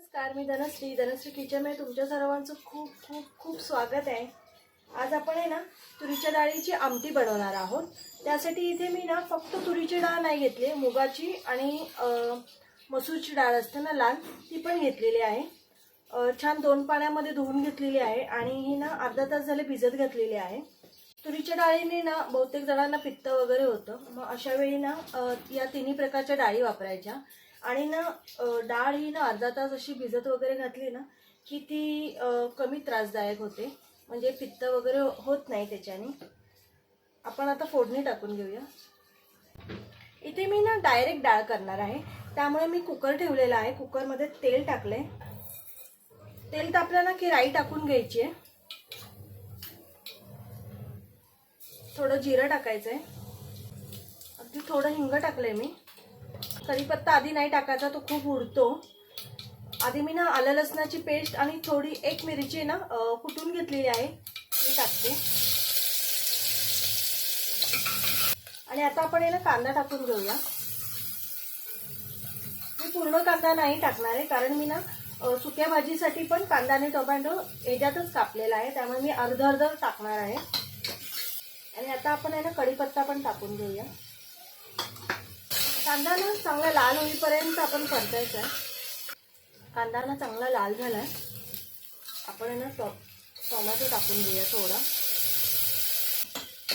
नमस्कार मी धनश्री. धनश्री किचनमध्ये तुमच्या सर्वांचं खूप खूप खूप स्वागत आहे. आज आपण आहे ना तुरीच्या डाळीची आमटी बनवणार आहोत. त्यासाठी इथे मी ना फक्त तुरीची डाळ नाही घेतली मुगाची आणि मसूरची डाळ असते ना लाल ती पण घेतलेली आहे. छान दोन पाण्यामध्ये धुवून घेतलेली आहे आणि ही ना अर्धा तास झाले भिजत घातलेली आहे. तुरीच्या डाळीने ना बहुतेक जणांना पित्त वगैरे होतं. मग अशा वेळी ना या तिन्ही प्रकारच्या डाळी वापरायच्या. आणि ना डाळ ही ना अर्धा तास अशी भिजत वगैरे घातली ना की ती कमी त्रासदायक होते. म्हणजे पित्त वगैरे होत नाही त्याच्याने. आपण आता फोडणी टाकून घेऊया. इथे मी ना डायरेक्ट डाळ करणार आहे. त्यामुळे मी कुकर ठेवलेला आहे. कुकरमध्ये तेल टाकले तेल तापलं ना की राई टाकून घ्यायची आहे. थोडं जिरं टाकायचं आहे अगदी थोडं हिंग टाकलंय मी. कढीपत्ता आधी नाही टाकायचा तो खूप उडतो आधी मी ना आलं लसणाची पेस्ट आणि थोडी एक मिरची ना कुटून घेतलेली आहे. ती टाकते. आणि आता आपण याला कांदा टाकून घेऊया. मी पूर्ण कांदा नाही टाकणार आहे कारण मी ना सुक्या भाजीसाठी पण कांदा आणि टोमॅटो याच्यातच कापलेला आहे त्यामुळे मी अर्ध अर्ध टाकणार आहे. आणि आता आपण याला कढीपत्ता पण टाकून घेऊया. कांदा ना चांगला लाल होईपर्यंत आपण परतायचा आहे कांदा ना चांगला लाल झाला आहे आपण आहे ना टॉ टोमॅटो टाकून घेऊया थोडा.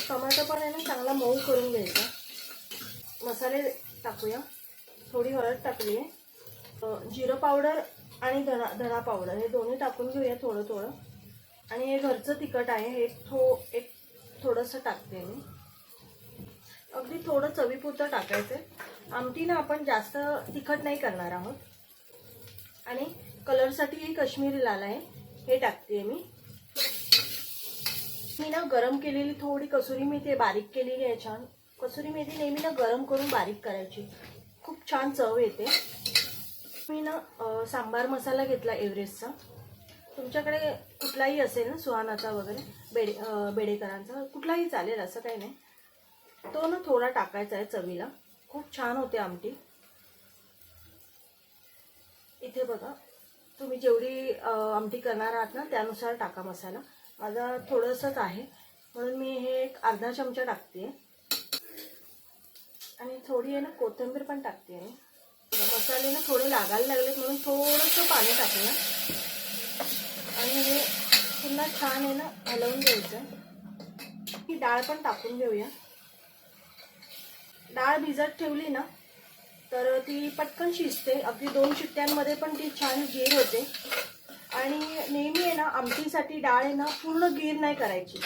टोमॅटो पण आहे ना चांगला मऊ करून घ्यायचा. मसाले टाकूया. थोडी हळद टाकली. आहे जिरं पावडर आणि धना धना पावडर हे दोन्ही टाकून घेऊया थोडं थोडं आणि हे घरचं तिखट आहे हे थो एक थोडंसं टाकते मी. अगदी थोडं चवीपुरतं टाकायचं आमटी ना आपण जास्त तिखट नाही करणार आहोत. आणि कलरसाठी ही काश्मीरी लाल आहे. हे टाकते मी. मी ना गरम केलेली थोडी कसुरी मेथी बारीक केलेली आहे छान. कसुरी मेथी नेहमी ना गरम करून बारीक करायची. खूप छान चव येते. मी ना सांबार मसाला घेतला एव्हरेस्टचा. तुमच्याकडे कुठलाही असेल ना सुहानाचा वगैरे बेडे बेडेकरांचा कुठलाही चालेल असं काही नाही. तो ना थोडा टाकायचा आहे चवीला. खूप छान होते आमटी. इथे बघा तुम्ही जेवढी आमटी करणार आहात ना त्यानुसार टाका मसाला. माझा थोडंसंच आहे. म्हणून मी हे एक अर्धा चमचा टाकते आणि थोडी आहे ना कोथिंबीर पण टाकते आहे म्हणजे मसाले ना थोडे लागायला लागलेत म्हणून थोडंसं पाणी टाकूया आणि हे पुन्हा छान आहे ना हलवून घ्यायचं. ही डाळ पण टाकून घेऊया. डाळ भिजत ठेवली ना तर ती पटकन शिजते. अगदी दोन शिट्ट्यांमध्ये पण ती छान गीर होते. आणि नेहमी आहे ना आमटीसाठी डाळ आहे ना पूर्ण गीर नाही करायची.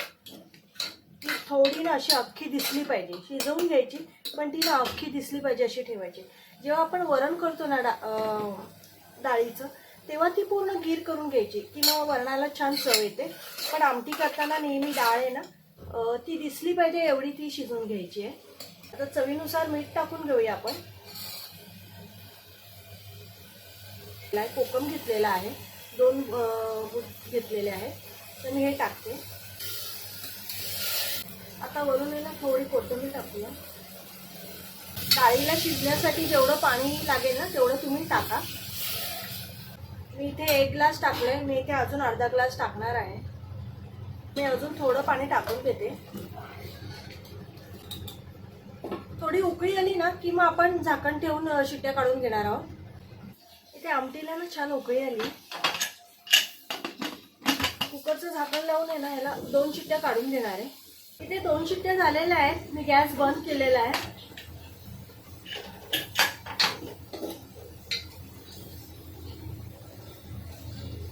ती थोडी ना अशी अख्खी दिसली पाहिजे. शिजवून घ्यायची पण ती ना अख्खी दिसली पाहिजे अशी ठेवायची. जेव्हा आपण वरण करतो ना डा डाळीचं तेव्हा ती पूर्ण गीर करून घ्यायची. की मग वरणाला छान चव येते. पण आमटी करताना नेहमी डाळ आहे ना ती दिसली पाहिजे एवढी ती शिजवून घ्यायची आहे. आता चवीनुसार मीठ टाकून घेऊया आपण. कोकम घेतलेला आहे. दोन बुट घेतलेले आहेत. तर मी हे टाकते. आता वरून आहे ना थोडी कोथिंबीर टाकूया. डाळीला शिजण्यासाठी जेवढं पाणी लागेल ना तेवढं तुम्ही टाका. मी इथे एक ग्लास टाकलंय. मी इथे अजून अर्धा ग्लास टाकणार आहे. मी अजून थोडं पाणी टाकून घेते. थोडी उकळी आली ना की मग आपण झाकण ठेवून शिट्ट्या काढून घेणार आहोत. इथे आमटीला ना छान उकळी आली. कुकरचं झाकण लावून आहे ना ह्याला दोन शिट्ट्या काढून घेणार आहे. इथे दोन शिट्ट्या झालेल्या आहेत. मी गॅस बंद केलेला आहे.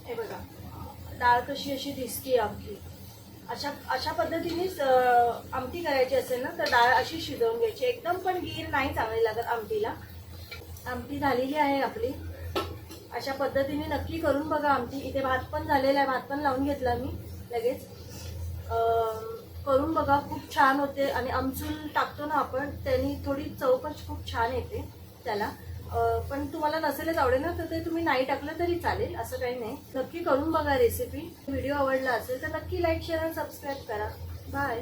हे बघा. डाळ कशी अशी दिसते आमची. अशा अशा पद्धतीनेच आमटी करायची असेल ना तर डाळ अशी शिजवून घ्यायची. एकदम पण गीर नाही चांगली लागत आमटीला. आमटी झालेली आहे आपली. अशा पद्धतीने नक्की करून बघा आमटी. इथे भात पण झालेला आहे. भात पण लावून घेतला मी लगेच. करून बघा. खूप छान होते. आणि आमचूल टाकतो ना आपण त्यांनी थोडी चव पण खूप छान येते त्याला. पण तुम्हाला नसेलच आवडेल ना तर ते तुम्ही नाही टाकलं तरी चालेल असं काही नाही. नक्की करून बघा रेसिपी व्हिडिओ आवडला असेल तर नक्की लाईक शेअर आणि सबस्क्राईब करा. बाय